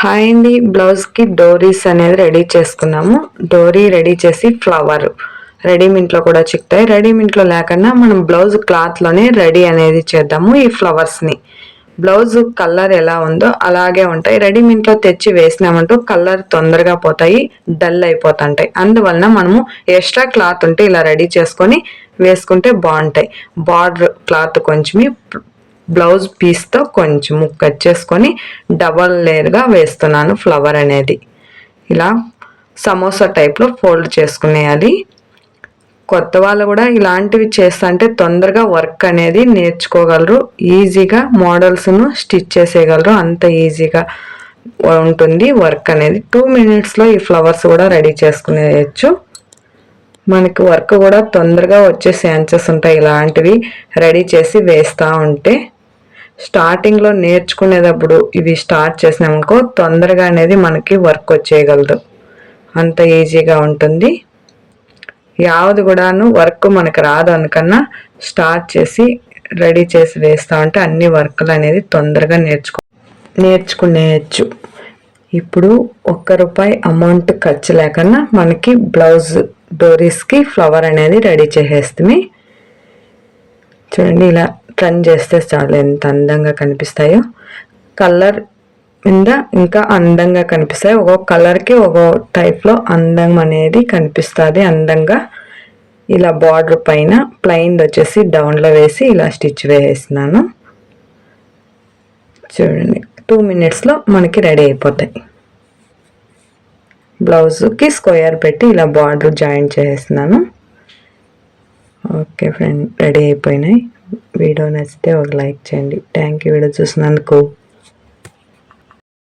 Hi అండి బ్లౌజ్కి డోరీస్ అనేది రెడీ చేసుకున్నాము. డోరీ రెడీ చేసి ఫ్లవర్ రెడీమేడ్లో కూడా చిక్తాయి రెడీమేడ్లో లేకుండా మనం బ్లౌజ్ క్లాత్లోనే రెడీ అనేది చేద్దాము ఈ ఫ్లవర్స్ని. బ్లౌజ్ కలర్ ఎలా ఉందో అలాగే ఉంటాయి. రెడీమేడ్లో తెచ్చి వేసినామంటూ కలర్ తొందరగా పోతాయి డల్ అయిపోతుంటాయి. అందువలన మనము ఎక్స్ట్రా క్లాత్ ఉంటే ఇలా రెడీ చేసుకొని వేసుకుంటే బాగుంటాయి. బార్డర్ క్లాత్ కొంచెం బ్లౌజ్ పీస్తో కొంచెం కట్ చేసుకొని డబల్ లేయర్గా వేస్తున్నాను ఫ్లవర్ అనేది. ఇలా సమోసా టైప్లో ఫోల్డ్ చేసుకునేయాలి. కొత్త వాళ్ళు కూడా ఇలాంటివి చేస్తుంటే తొందరగా వర్క్ అనేది నేర్చుకోగలరు. ఈజీగా మోడల్స్ను స్టిచ్ చేసేయగలరు. అంత ఈజీగా ఉంటుంది వర్క్ అనేది. టూ మినిట్స్లో ఈ ఫ్లవర్స్ కూడా రెడీ చేసుకునేయచ్చు. మనకి వర్క్ కూడా తొందరగా వచ్చే ఛాన్సెస్ ఉంటాయి. ఇలాంటివి రెడీ చేసి వేస్తూ ఉంటే స్టార్టింగ్లో నేర్చుకునేటప్పుడు ఇవి స్టార్ట్ చేసినామనుకో తొందరగా అనేది మనకి వర్క్ వచ్చేయగలదు. అంత ఈజీగా ఉంటుంది. యావది కూడాను వర్క్ మనకు రాదు అనుకన్నా స్టార్ట్ చేసి రెడీ చేసి వేస్తా ఉంటే అన్ని వర్క్లు అనేది తొందరగా నేర్చుకో నేర్చుకునేయచ్చు. ఇప్పుడు ఒక్క రూపాయి అమౌంట్ ఖర్చు లేకన్నా మనకి బ్లౌజ్ డోరీస్కి ఫ్లవర్ అనేది రెడీ చేసేస్తుంది చూడండి ఇలా టర్న్ చేస్తే చాలు. ఎంత అందంగా కనిపిస్తాయో. కలర్ మీద ఇంకా అందంగా కనిపిస్తాయి. ఒక్కొక్క కలర్కి ఒక్కొక్క టైప్లో అందం అనేది కనిపిస్తుంది. అందంగా ఇలా బార్డర్ పైన ప్లెయిన్ వచ్చేసి డౌన్లో వేసి ఇలా స్టిచ్ వేసేసినాను చూడండి. టూ మినిట్స్లో మనకి రెడీ అయిపోతాయి. బ్లౌజ్కి స్క్వేర్ పెట్టి ఇలా బార్డర్ జాయిన్ చేసేస్తున్నాను. ఓకే ఫ్రెండ్ రెడీ అయిపోయినాయి. వీడియో నచ్చితే ఒక లైక్ చేయండి. థ్యాంక్ యూ వీడియో చూసినందుకు